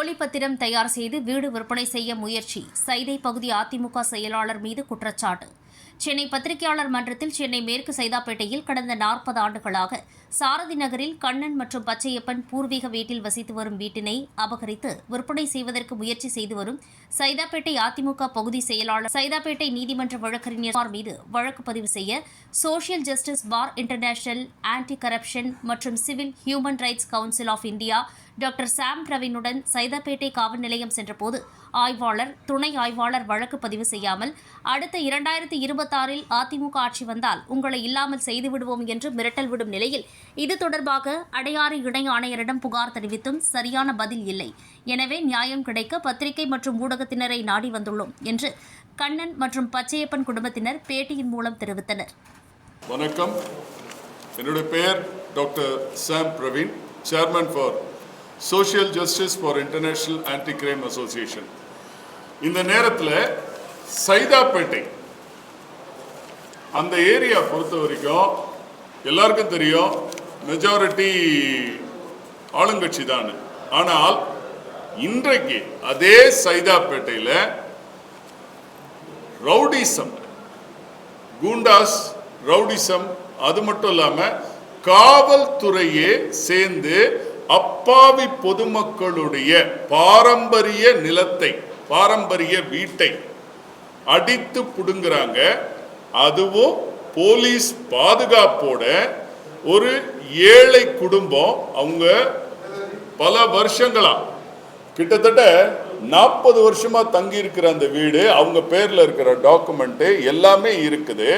போலி பத்திரம் தயார் செய்து வீடு விற்பனை செய்ய முயற்சி. சைதை பகுதி அதிமுக செயலாளர் மீது குற்றச்சாட்டு. சென்னை பத்திரிகையாளர் மன்றத்தில் சென்னை மேற்கு சைதாப்பேட்டையில் கடந்த நாற்பது ஆண்டுகளாக சாரதி நகரில் கண்ணன் மற்றும் பச்சையப்பன் பூர்வீக வீட்டில் வசித்து வரும் வீட்டினை அபகரித்து விற்பனை செய்வதற்கு முயற்சி செய்து வரும் சைதாப்பேட்டை அதிமுக பகுதி செயலாளர் சைதாப்பேட்டை நீதிமன்ற வழக்கறிஞர் மீது வழக்கு பதிவு செய்ய social justice for international anti corruption மற்றும் civil human rights council of India doctor Sam பிரவீனுடன் Saidapet காவல் நிலையம் சென்றபோது ஆய்வாளர் துணை ஆய்வாளர் வழக்கு பதிவு செய்யாமல் அடுத்த இரண்டாயிரத்தி இருபத்தாறில் அதிமுக ஆட்சி வந்தால் உங்களை இல்லாமல் செய்துவிடுவோம் என்று மிரட்டல் விடும் நிலையில் இது தொடர்பாக அடையாறு இணை ஆணையரிடம் புகார் தெரிவித்தும் சரியான பதில் இல்லை. எனவே நியாயம் கிடைக்க பத்திரிகை மற்றும் ஊடகத்தினரை நாடி வந்துள்ளோம் என்று கண்ணன் மற்றும் பச்சையப்பன் குடும்பத்தினர் பேட்டியின் மூலம் தெரிவித்தனர். வணக்கம். என்னுடைய பெயர் doctor Sam Praveen chairman for social justice for international anti crime association இந்த நேரத்தில் சைதாப்பேட்டை அந்த ஏரியா பொறுத்த வரைக்கும் எல்லாருக்கும் தெரியும் மெஜாரிட்டி ஆளுங்கட்சி தான். ஆனால் இன்றைக்கு அதே சைதாப்பேட்டையில் ரவுடிசம் கூண்டாஸ் ரவுடிசம் அது மட்டும் இல்லாமல் காவல்துறையே சேர்ந்து அப்பாவி பொதுமக்களுடைய பாரம்பரிய நிலத்தை பாரம்பரிய வீட்டை அடித்து புடுங்குறாங்க. அதுவும் போலீஸ் பாதுகாப்போட ஒரு ஏழை குடும்பம் அவங்க பல வருஷங்களா கிட்டத்தட்ட நாற்பது வருஷமா தங்கி இருக்கிற அந்த வீடு அவங்க பேர்ல இருக்கிற டாக்குமெண்ட் எல்லாமே இருக்குது.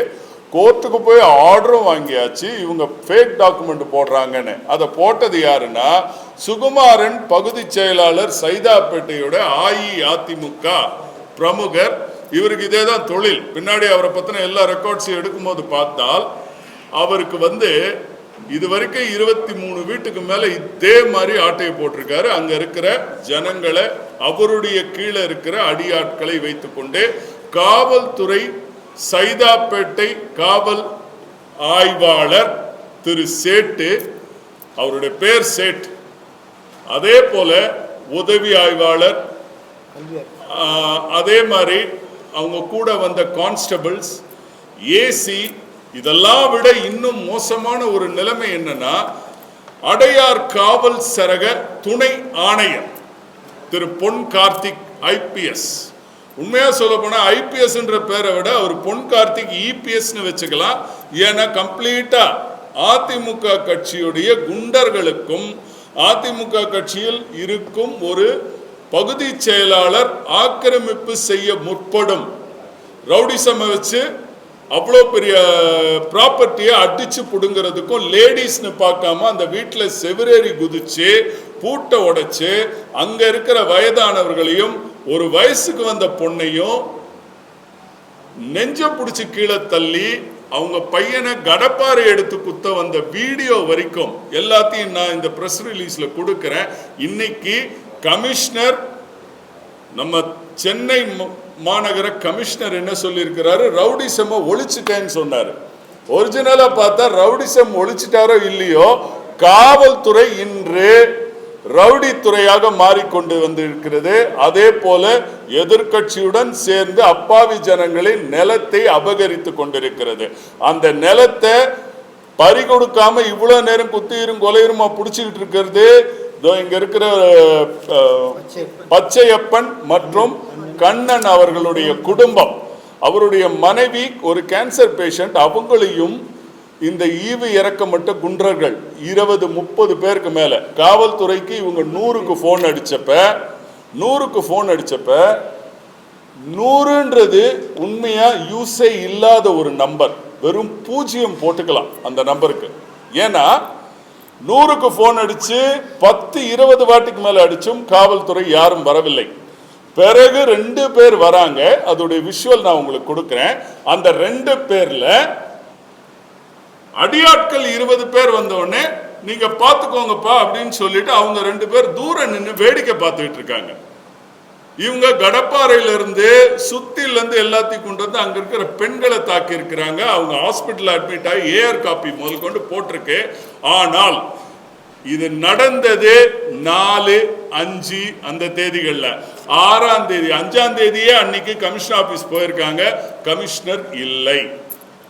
கோர்ட்டுக்கு போய் ஆர்டரும் வாங்கியாச்சு இவங்க ஃபேக் டாக்குமெண்ட் போடுறாங்கன்னு. அதை போட்டது யாருன்னா சுகுமாரன் பகுதி செயலாளர் சைதாப்பேட்டையோட அஇஅதிமுக பிரமுகர். இவருக்கு இதே தான் தொழில். பின்னாடி அவரை பற்றின எல்லா ரெக்கார்ட்ஸையும் எடுக்கும்போது பார்த்தால் அவருக்கு வந்து இது வரைக்கும் இருபத்தி மூணு வீட்டுக்கு மேலே இதே மாதிரி ஆட்டையை போட்டிருக்காரு. அங்கே இருக்கிற ஜனங்களை அவருடைய கீழே இருக்கிற அடியாட்களை வைத்துக்கொண்டு காவல்துறை சைதாப்பேட்டை காவல் ஆய்வாளர் திரு சேட்டு அவருடைய பேர் சேட். அதே போல உதவி ஆய்வாளர் அதே மாதிரி அவங்க கூட வந்த கான்ஸ்டபிள்ஸ் ஏசி இதெல்லாம் விட இன்னும் மோசமான ஒரு நிலைமை என்னன்னா அடையார் காவல் சரக துணை ஆணையர் திரு பொன் கார்த்திக் ஐபிஎஸ் உண்மையாக சொல்ல போனால் ஐபிஎஸ்ன்ற பேரை விட அவர் பொன் கார்த்திக் இபிஎஸ்னு வச்சுக்கலாம். ஏன்னா கம்ப்ளீட்டா அதிமுக கட்சியுடைய குண்டர்களுக்கும் அதிமுக கட்சியில் இருக்கும் ஒரு பகுதி செயலாளர் ஆக்கிரமிப்பு செய்ய முற்படும். ரவுடிசம் வச்சு அவ்வளோ பெரிய ப்ராப்பர்ட்டியை அடிச்சு பிடுங்கிறதுக்கும் லேடிஸ்னு பார்க்காம அந்த வீட்டில் செவிரேறி குதிச்சு பூட்டை உடைச்சு அங்கே இருக்கிற வயதானவர்களையும் ஒரு வயசுக்கு வந்த பொண்ணையும் நெஞ்ச பிடிச்சி கீழே தள்ளி அவங்க பையனை கடப்பாறை எடுத்து குத்த வந்த வீடியோ வரைக்கும் எல்லாத்தையும் நான் இந்த ப்ரெஸ் ரிலீஸில் கொடுக்குறேன். இன்னைக்கு கமிஷனர் நம்ம சென்னை மாநகர கமிஷனர் என்ன சொல்லியிருக்கிறாரு? ரவுடிசம் ஒழிச்சிட்டேன்னு சொன்னார். ஒரிஜினலாக பார்த்தா ரவுடிசம் ஒழிச்சிட்டாரோ இல்லையோ? காவல்துறை இன்று ரவுடி துறையாக மாறிக்கொண்டு வந்திருக்கிறது. அதே போல எதிர்க்கட்சியுடன் சேர்ந்து அப்பாவி ஜனங்களின் நிலத்தை அபகரித்து கொண்டிருக்கிறது. அந்த நிலத்தை பறி கொடுக்காம இவ்வளவு நேரம் குத்தியிரும் கொலையுமா பிடிச்சிக்கிட்டு இருக்கிறது? இங்க இருக்கிற பச்சையப்பன் மற்றும் கண்ணன் அவர்களுடைய குடும்பம். அவருடைய மனைவி ஒரு கேன்சர் பேஷண்ட் அவங்களையும் இந்த ஈவு இறக்கப்பட்ட குன்றர்கள் இருபது முப்பது பேருக்கு மேல. காவல்துறைக்கு இவங்க நூறுக்கு ஃபோன் அடிச்சப்ப நூறுக்கு ஃபோன் அடிச்சப்ப நூறுன்றது உண்மையா யூஸே இல்லாத ஒரு நம்பர் வெறும் பூஜ்ஜியம் போட்டுக்கலாம் அந்த நம்பருக்கு ஏன்னா நூறுக்கு ஃபோன் அடிச்சு பத்து இருபது வாட்டிக்கு மேல அடிச்சும் காவல்துறை யாரும் வரவில்லை. பிறகு ரெண்டு பேர் வராங்க. அதோடைய விஷுவல் நான் உங்களுக்கு கொடுக்குறேன். அந்த ரெண்டு பேர்ல அடியாட்கள் இருபது பேர் வந்த நீங்க பார்த்துக்கோங்கப்பா அப்படின்னு சொல்லிட்டு அவங்க ரெண்டு பேர் தூரம் நின்று வேடிக்கை பார்த்துட்டு இருக்காங்க. இவங்க கடப்பாறையிலிருந்து சுத்தில இருந்து எல்லாத்தையும் கொண்டு வந்து அங்க இருக்கிற பெண்களை தாக்கி இருக்கிறாங்க அவங்க ஹாஸ்பிட்டல் அட்மிட் ஆகி ஏஆர் காப்பி முதல் கொண்டு போட்டிருக்கு. ஆனால் இது நடந்தது நாலு அஞ்சு அந்த தேதிகள்ல. ஆறாம் தேதி அஞ்சாம் தேதியே அன்னைக்கு கமிஷனர் ஆபீஸ் போயிருக்காங்க. கமிஷனர் இல்லை.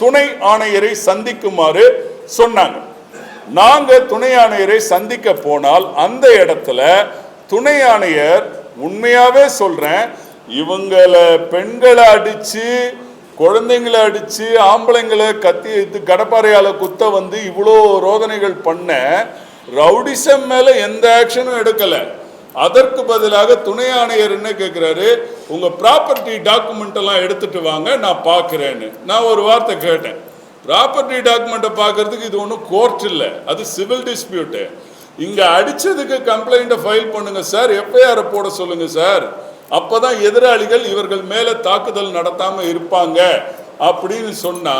துணை ஆணையரை சந்திக்குமாறு சொன்னாங்க. நாங்க துணை ஆணையரை சந்திக்க போனால் அந்த இடத்துல துணை ஆணையர் உண்மையாவே சொல்றேன் இவங்களை பெண்களை அடிச்சு குழந்தைங்களை அடிச்சு ஆம்பளைங்களை கத்தி இது கடப்பாறையால குத்த வந்து இவ்வளோ ரோதனைகள் பண்ண ரவுடிசம் மேல எந்த ஆக்ஷனும் எடுக்கலை. அதற்கு பதிலாக துணை ஆணையர் என்ன கேட்கிறாரு உங்க ப்ராப்பர்ட்டி டாக்குமெண்ட் எல்லாம் எடுத்துட்டு வாங்க நான் பார்க்குறேன்னு நான் ஒரு வார்த்தை கேட்டேன். ப்ராப்பர்ட்டி டாக்குமெண்ட்டை பார்க்கறதுக்கு இது ஒன்றும் கோர்ட் இல்லை. அது சிவில் டிஸ்பியூட்டு இங்க அடிச்சதுக்கு கம்ப்ளைண்ட்டை ஃபைல் பண்ணுங்க சார் எஃப்ஐஆர் போட சொல்லுங்க சார் அப்பதான் எதிராளிகள் இவர்கள் மேல தாக்குதல் நடத்தாம இருப்பாங்க. அப்படின்னு சொன்னா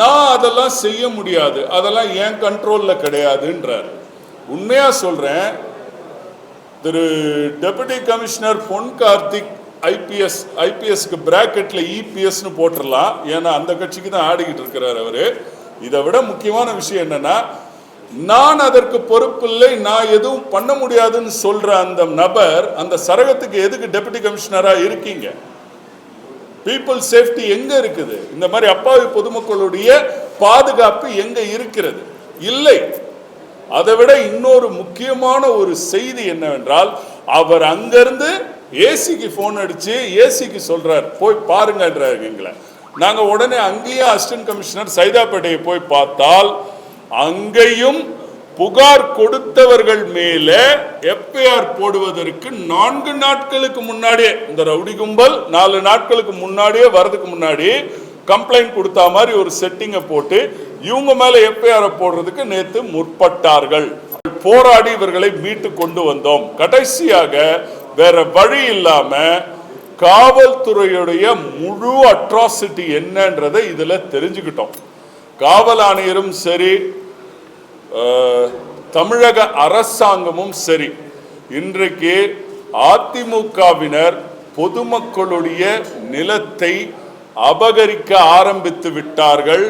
நான் அதெல்லாம் செய்ய முடியாது. அதெல்லாம் என் கண்ட்ரோல்ல கிடையாதுன்றார். உண்மையா சொல்றேன் திரு டெபுட்டி கமிஷனர் பொன் கார்த்திக் ஐபிஎஸ் ஐபிஎஸ்க்கு பிராக்கெட்டில் இபிஎஸ்னு போட்டுடலாம் ஏன்னா அந்த கட்சிக்கு தான் ஆடிக்கிட்டு இருக்கிறார் அவர். இதை விட முக்கியமான விஷயம் என்னன்னா நான் அதற்கு பொறுப்பில்லை நான் எதுவும் பண்ண முடியாதுன்னு சொல்ற அந்த நபர் அந்த சரகத்துக்கு எதுக்கு டெபுட்டி கமிஷனரா இருக்கீங்க? பீப்புள் சேஃப்டி எங்க இருக்குது? இந்த மாதிரி அப்பாவி பொதுமக்களுடைய பாதுகாப்பு எங்க இருக்கிறது? இல்லை. அதை விட இன்னொரு முக்கியமான ஒரு செய்தி என்னவென்றால் அவர் அங்கிருந்து ஏசிக்கு ஃபோன் அடிச்சு ஏசிக்கு சொல்றார் போய் பாருங்கன்றாரு எங்களை நாங்க உடனே அங்கேயே அசிஸ்டன்ட் கமிஷனர் சைதாப்பேட்டையை போய் பார்த்தால் அங்கேயும் புகார் கொடுத்தவர்கள் மேல எஃப்ஐஆர் போடுவதற்கு நான்கு நாட்களுக்கு முன்னாடியே இந்த ரவுடி கும்பல் நாலு நாட்களுக்கு முன்னாடியே வரதுக்கு முன்னாடி கம்ப்ளைண்ட் கொடுத்தா மாதிரி ஒரு செட்டிங்கை போட்டு இவங்க மேல எஃப்ஐஆர் போடுறதுக்கு நேத்து முற்பட்டார்கள். போராடி இவர்களை மீட்டு கொண்டு வந்தோம். கடைசியாக வேற வழி இல்லாம காவல்துறையுடைய முழு அட்ராசிட்டி என்னன்றதை இதுல தெரிஞ்சுக்கிட்டோம். காவல் ஆணையரும் சரி தமிழக அரசாங்கமும் சரி இன்றைக்கு அதிமுகவினர் பொதுமக்களுடைய நிலத்தை அபகரிக்க ஆரம்பித்து விட்டார்கள்.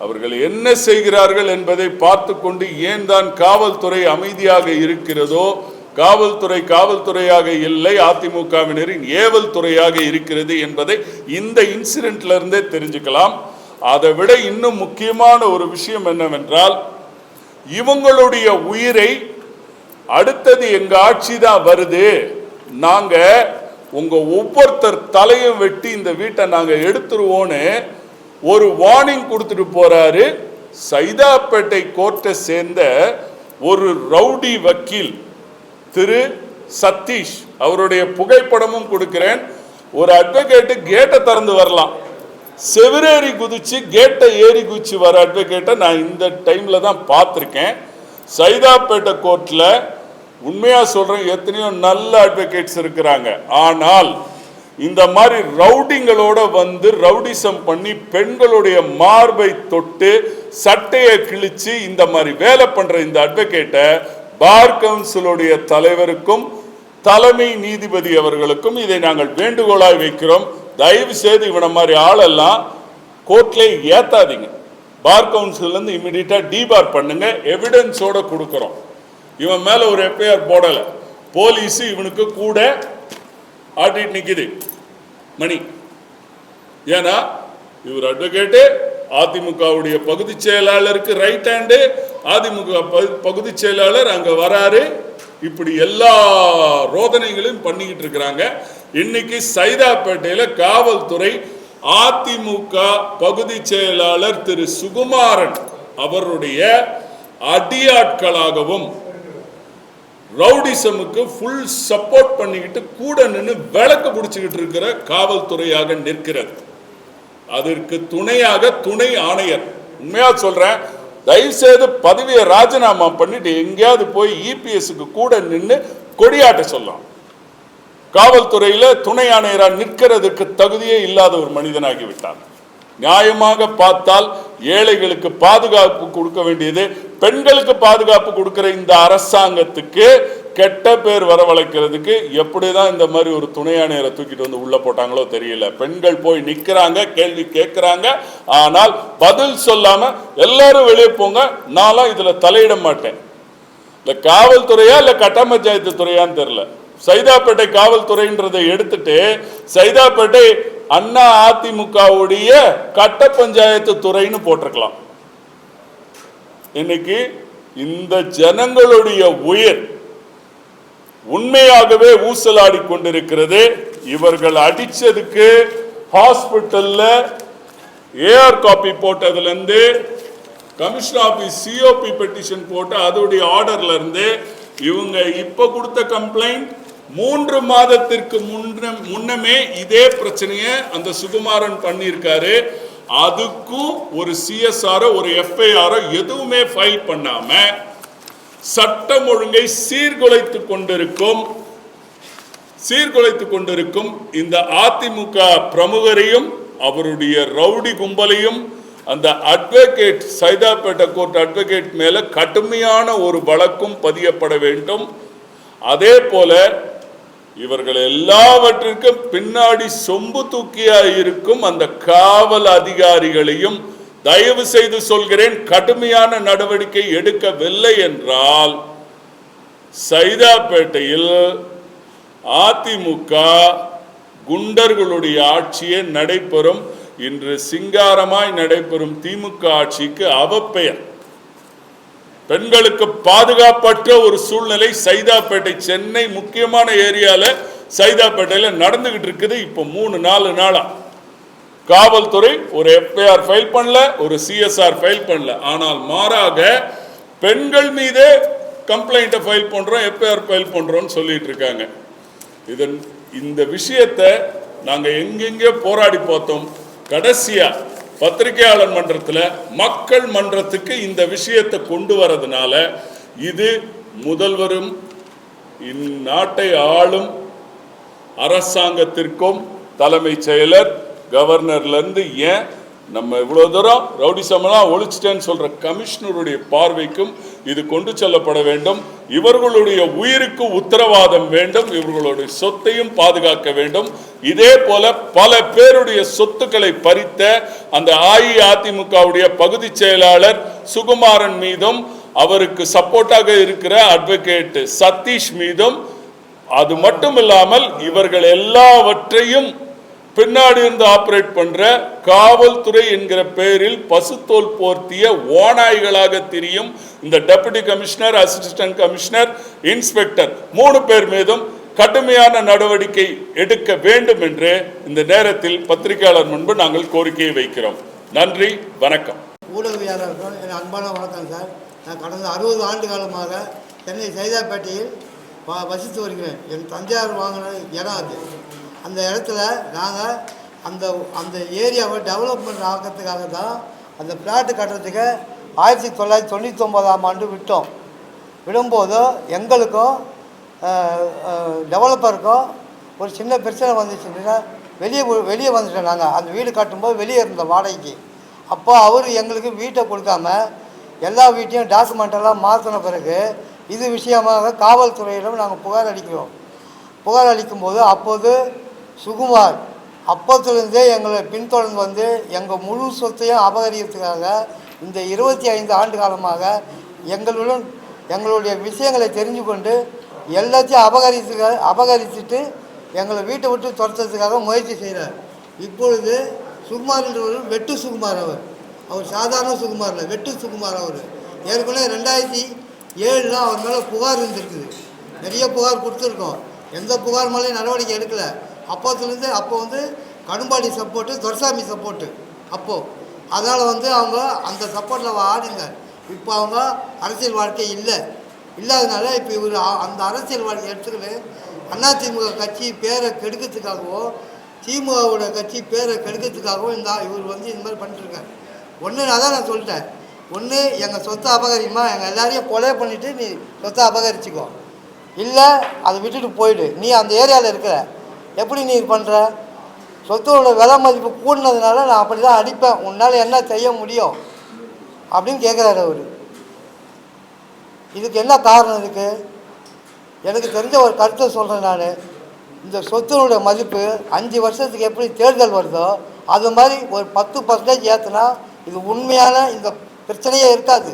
அவர்கள் என்ன செய்கிறார்கள் என்பதை பார்த்து கொண்டு ஏன் தான் காவல்துறை அமைதியாக இருக்கிறதோ காவல்துறை காவல்துறையாக இல்லை அதிமுகவினரின் ஏவல் துறையாக இருக்கிறது என்பதை இந்த இன்சிடென்ட்ல இருந்தே தெரிஞ்சுக்கலாம். அதை விட இன்னும் முக்கியமான ஒரு விஷயம் என்னவென்றால் இவங்களுடைய உயிரை அடுத்தது எங்க ஆட்சி தான் வருது. நாங்க உங்க ஒவ்வொருத்தர் தலையும் வெட்டி இந்த வீட்டை நாங்க எடுத்துருவோன்னு ஒரு வார்னிங் கொடுத்துட்டு போறாரு. சைதாப்பேட்டை கோர்ட்டை சேர்ந்த ஒரு ரவுடி வக்கீல் திரு சதீஷ். அவருடைய புகைப்படமும் கொடுக்கிறேன். ஒரு அட்வொகேட்டு கேட்டை திறந்து வரலாம். செவிரேறி குதிச்சு கேட்டை ஏறி குதிச்சு வர அட்வொகேட்டை நான் இந்த டைம்ல தான் பார்த்துருக்கேன். சைதாப்பேட்டை கோர்ட்டில் உண்மையாக சொல்கிறேன் எத்தனையோ நல்ல அட்வொகேட்ஸ் இருக்கிறாங்க. ஆனால் இந்த மாதிரி ரவுடிங்களோட வந்து ரவுடிசம் பண்ணி பெண்களுடைய மார்பை தொட்டு சட்டையை கிழிச்சு இந்த மாதிரி வேலை பண்ற இந்த அட்வொகேட்டை பார் கவுன்சிலுடைய தலைவருக்கும் தலைமை நீதிபதி அவர்களுக்கும் இதை நாங்கள் வேண்டுகோளாய் வைக்கிறோம். தயவு செய்து இவனை மாதிரி ஆளெல்லாம் கோர்ட்லேயே ஏத்தாதீங்க. பார் கவுன்சில்ல இருந்து இமிடியட்டா டிபார் பண்ணுங்க. எவிடன்ஸோட கொடுக்கிறோம். இவன் மேல ஒரு எஃப்ஐஆர் போடல. போலீஸ் இவனுக்கு கூட ஆட்டிட்டு நிற்கிது மணி. ஏன்னா இவர் அட்வொகேட்டு அதிமுகவுடைய பகுதி செயலாளருக்கு ரைட் ஹேண்டு அதிமுக பகு- பகுதி செயலாளர் அங்க வராரு. இப்படி எல்லா ரோதனைகளையும் பண்ணிக்கிட்டு இருக்கிறாங்க. இன்னைக்கு சைதாப்பேட்டையில காவல்துறை அதிமுக பகுதி செயலாளர் திரு. சுகுமாரன் அவருடைய அடியாட்களாகவும் ரவுடிசமுக்கு ஃபுல் சப்போர்ட் பண்ணிக்கிட்டு கூட நின்று விளக்கு பிடிச்சிக்கிட்டு இருக்கிற காவல்துறையாக நிற்கிறது. அதற்கு துணையாக துணை ஆணையர். உண்மையா சொல்றேன் தயவு செய்து பதவியை ராஜினாமா பண்ணிட்டு எங்கேயாவது போய் இபிஎஸ்க்கு கூட நின்று கொடியாட்ட சொல்லலாம். காவல்துறையில துணை ஆணையரா நிற்கிறதுக்கு தகுதியே இல்லாத ஒரு மனிதனாகி விட்டான் நியாயமாக பார்த்தால் ஏழைகளுக்கு பாதுகாப்பு கொடுக்க வேண்டியது பெண்களுக்கு பாதுகாப்பு கொடுக்கிற இந்த அரசாங்கத்துக்கு கெட்ட பேர் வரவழைக்கிறதுக்கு எப்படிதான் இந்த மாதிரி ஒரு துணையானையரை தூக்கிட்டு வந்து உள்ள போட்டாங்களோ தெரியல. பெண்கள் போய் நிக்கிறாங்க கேள்வி கேட்கிறாங்க. ஆனால் பதில் சொல்லாம எல்லாரும் வெளியே போங்க நான்லாம் இதுல தலையிட மாட்டேன். இல்ல காவல்துறையா இல்ல கட்ட பஞ்சாயத்து துறையான்னு தெரியல. சைதாப்பேட்டை காவல்துறைன்றதை எடுத்துட்டு சைதாப்பேட்டை அண்ணா அதிமுகவுடைய கட்ட பஞ்சாயத்து துறைன்னு போட்டிருக்கலாம். இன்னைக்கு இந்த ஜனங்களுடைய உயிர் உண்மையாகவே ஊசலாடி கொண்டிருக்கிறது. இவர்கள் அடிச்சதுக்கு ஹாஸ்பிட்டல்ல ஏஆர் காப்பி போட்டதுல இருந்து கமிஷன் ஆபீஸ் சிஓபி பெட்டிஷன் போட்டு அதோடைய ஆர்டர்ல இருந்து இவங்க இப்ப கொடுத்த கம்ப்ளைண்ட் மூன்று மாதத்திற்கு முன்ன முன்னமே இதே பிரச்சனையை அந்த சுகுமாரன் பண்ணியிருக்காரு. அதுக்கும் ஒரு சிஎஸ்ஆரோ ஒரு எஃப்ஐஆரோ எதுவுமே ஃபைல் பண்ணாம சட்டம் ஒழுங்கை சீர்குலைத்து கொண்டிருக்கும் சீர்குலைத்து கொண்டிருக்கும் இந்த அதிமுக பிரமுகரையும் அவருடைய ரவுடி கும்பலையும் அந்த அட்வொகேட் சைதாப்பேட்டை கோர்ட் அட்வொகேட் மேல கடுமையான ஒரு வழக்கும் பதியப்பட வேண்டும். அதே போல இவர்கள் எல்லாவற்றிற்கும் பின்னாடி சொம்பு தூக்கியா இருக்கும் அந்த காவல் அதிகாரிகளையும் தயவு செய்து சொல்கிறேன் கடுமையான நடவடிக்கை எடுக்கவில்லை என்றால் சைதாப்பேட்டையில் அதிமுக குண்டர்களுடைய ஆட்சியே நடைபெறும். இன்று சிங்காரமாய் நடைபெறும் திமுக ஆட்சிக்கு அவப்பெயர். பெண்களுக்கு பாதுகாப்பற்ற ஒரு சூழ்நிலை சைதாப்பேட்டை சென்னை முக்கியமான ஏரியால சைதாப்பேட்டையில நடந்துகிட்டு இருக்குது. இப்போ மூணு நாலு நாளா. காவல்துறை ஒரு எஃப்ஐஆர் ஃபைல் பண்ணல ஒரு சிஎஸ்ஆர் ஃபைல் பண்ணல. ஆனால் மாறாக பெண்கள் மீதே கம்ப்ளைண்ட்டை ஃபைல் பண்ணுறோம் எஃப்ஐஆர் ஃபைல் பண்ணுறோம்னு சொல்லிட்டு இருக்காங்க. இதன் இந்த விஷயத்தை நாங்கள் எங்கெங்கே போராடி பார்த்தோம். கடைசியாக பத்திரிகையாளர் மன்றத்தில் மக்கள் மன்றத்துக்கு இந்த விஷயத்தை கொண்டு வரதுனால இது முதல்வரும் இந்நாட்டை ஆளும் அரசாங்கத்திற்கும் தலைமைச் செயலர் கவர்னர்லேருந்து ஏன் நம்ம இவ்வளோ தூரம் ரவுடி ரவுடிசமெல்லாம் ஒழிச்சிட்டேன்னு சொல்கிற கமிஷனருடைய பார்வைக்கும் இது கொண்டு செல்லப்பட வேண்டும். இவர்களுடைய உயிருக்கு உத்தரவாதம் வேண்டும். இவர்களுடைய சொத்தையும் பாதுகாக்க வேண்டும். இதே போல பல பேருடைய சொத்துக்களை பறித்த அந்த அஇஅதிமுகவுடைய பகுதி செயலாளர் சுகுமாரன் மீதும் அவருக்கு சப்போர்ட்டாக இருக்கிற அட்வொகேட் சதீஷ் மீதும் அது மட்டும் இல்லாமல் இவர்கள் எல்லாவற்றையும் பின்னாடி இருந்து ஆபரேட் பண்ற காவல்துறை என்கிற பெயரில் பசுத்தோல் போர்த்திய ஓநாய்களாக தெரியும் இந்த deputy commissioner assistant commissioner inspector மூணு பேர் மீதும் கடுமையான நடவடிக்கை எடுக்க வேண்டும் என்று இந்த நேரத்தில் பத்திரிகையாளர் முன்பு நாங்கள் கோரிக்கையை வைக்கிறோம். நன்றி வணக்கம். ஊடகவியாளர்கள் என் அன்பான வணக்கம் சார். நான் கடந்த அறுபது ஆண்டு காலமாக சென்னை சைதாப்பேட்டையில் வ வசித்து வருகிறேன். என் தஞ்சாவூர் வாங்கின இடம் அது? அந்த இடத்துல நாங்கள் அந்த அந்த ஏரியாவை டெவலப்மெண்ட் ஆக்கிறதுக்காக தான் அந்த பிளாட்டு கட்டுறதுக்கு ஆயிரத்தி தொள்ளாயிரத்தி தொண்ணூற்றி ஒன்பதாம் ஆண்டு விட்டோம். விடும்போது எங்களுக்கும் டெவலப்பருக்கும் ஒரு சின்ன பிரச்சனை வந்துச்சுன்னா வெளியே வெளியே வந்துட்டோம் நாங்கள் அந்த வீடு கட்டும்போது வெளியே இருந்தோம் வாடகைக்கு. அப்போ அவர் எங்களுக்கு வீட்டை கொடுக்காம எல்லா வீட்டையும் டாக்குமெண்ட்டெல்லாம் மாற்றின பிறகு இது விஷயமாக காவல்துறையிடம் நாங்கள் புகார் அளிக்கிறோம். புகார் அளிக்கும்போது அப்போது சுகுமார் அப்பத்துலேருந்தே எங்களை பின்தொடர்ந்து வந்து எங்கள் முழு சொத்தையும் அபகரிக்கிறதுக்காக இந்த இருபத்தி ஐந்து ஆண்டு காலமாக எங்களுடன் எங்களுடைய விஷயங்களை தெரிஞ்சு கொண்டு எல்லாத்தையும் அபகரித்து அபகரிச்சுட்டு எங்களை வீட்டை விட்டு துரத்துறதுக்காக முயற்சி செய்கிறார். இப்பொழுது சுகுமார் என்றவர் வெட்டு சுகுமார் அவர். அவர் சாதாரண சுகுமார் இல்லை வெட்டு சுகுமார் அவர். ஏற்கனவே ரெண்டாயிரத்தி ஏழில் அவர் மேலே புகார் இருந்திருக்குது. நிறைய புகார் கொடுத்துருக்கோம். எந்த புகார் மேலேயும் நடவடிக்கை எடுக்கலை. அப்போத்துலேருந்து அப்போ வந்து கடும்பாடி சப்போர்ட்டு துரசாமி சப்போர்ட்டு. அப்போது அதனால் வந்து அவங்க அந்த சப்போர்ட்டில் ஆடுங்க. இப்போ அவங்க அரசியல் வாழ்க்கை இல்லை. இல்லாதனால இப்போ இவர் அந்த அரசியல் வாழ்க்கை எடுத்துக்கிட்டு அதிமுக கட்சி பேரை கெடுக்கிறதுக்காகவோ திமுகவோட கட்சி பேரை கெடுக்கிறதுக்காகவும் இந்த இவர் வந்து இந்த மாதிரி பண்ணிட்டுருக்காரு. ஒன்று அதான் நான் சொல்லிட்டேன். ஒன்று எங்கள் சொத்தை அபகரிமா எங்கள் எல்லாரையும் கொலை பண்ணிவிட்டு நீ சொத்தை அபகரிச்சுக்கோ. இல்லை அதை விட்டுட்டு போயிடு. நீ அந்த ஏரியாவில் இருக்கிற எப்படி நீ பண்ணுற சொத்தோட விலை மதிப்பு கூடினதுனால நான் அப்படி தான் அடிப்பேன். உன்னால் என்ன செய்ய முடியும்? அப்படின்னு கேட்குறாரு அவர். இதுக்கு என்ன காரணம் இதுக்கு? எனக்கு தெரிஞ்ச ஒரு கருத்தை சொல்கிறேன் நான். இந்த சொத்தினுடைய மதிப்பு அஞ்சு வருஷத்துக்கு எப்படி தேர்தல் வருதோ அது மாதிரி ஒரு பத்து பர்சன்டேஜ் ஏற்றுனா இது உண்மையான இந்த பிரச்சனையே இருக்காது.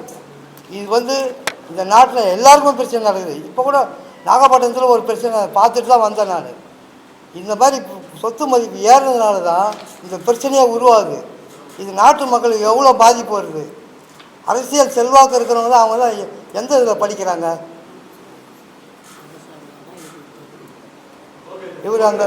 இது வந்து இந்த நாட்டில் எல்லாருக்கும் பிரச்சனை நடக்குது. இப்போ கூட நாகப்பட்டினத்தில் ஒரு பிரச்சனை பார்த்துட்டு தான் வந்தேன் நான். இந்த மாதிரி சொத்து மதிப்பு ஏறுனதுனால தான் இந்த பிரச்சனையே உருவாகுது. இது நாட்டு மக்களுக்கு எவ்வளோ பாதிப்பு வருது? அரசியல் செல்வாக்கு இருக்கிறவங்க தான் அவங்க தான் எந்த இதில் படிக்கிறாங்க? இவர் அந்த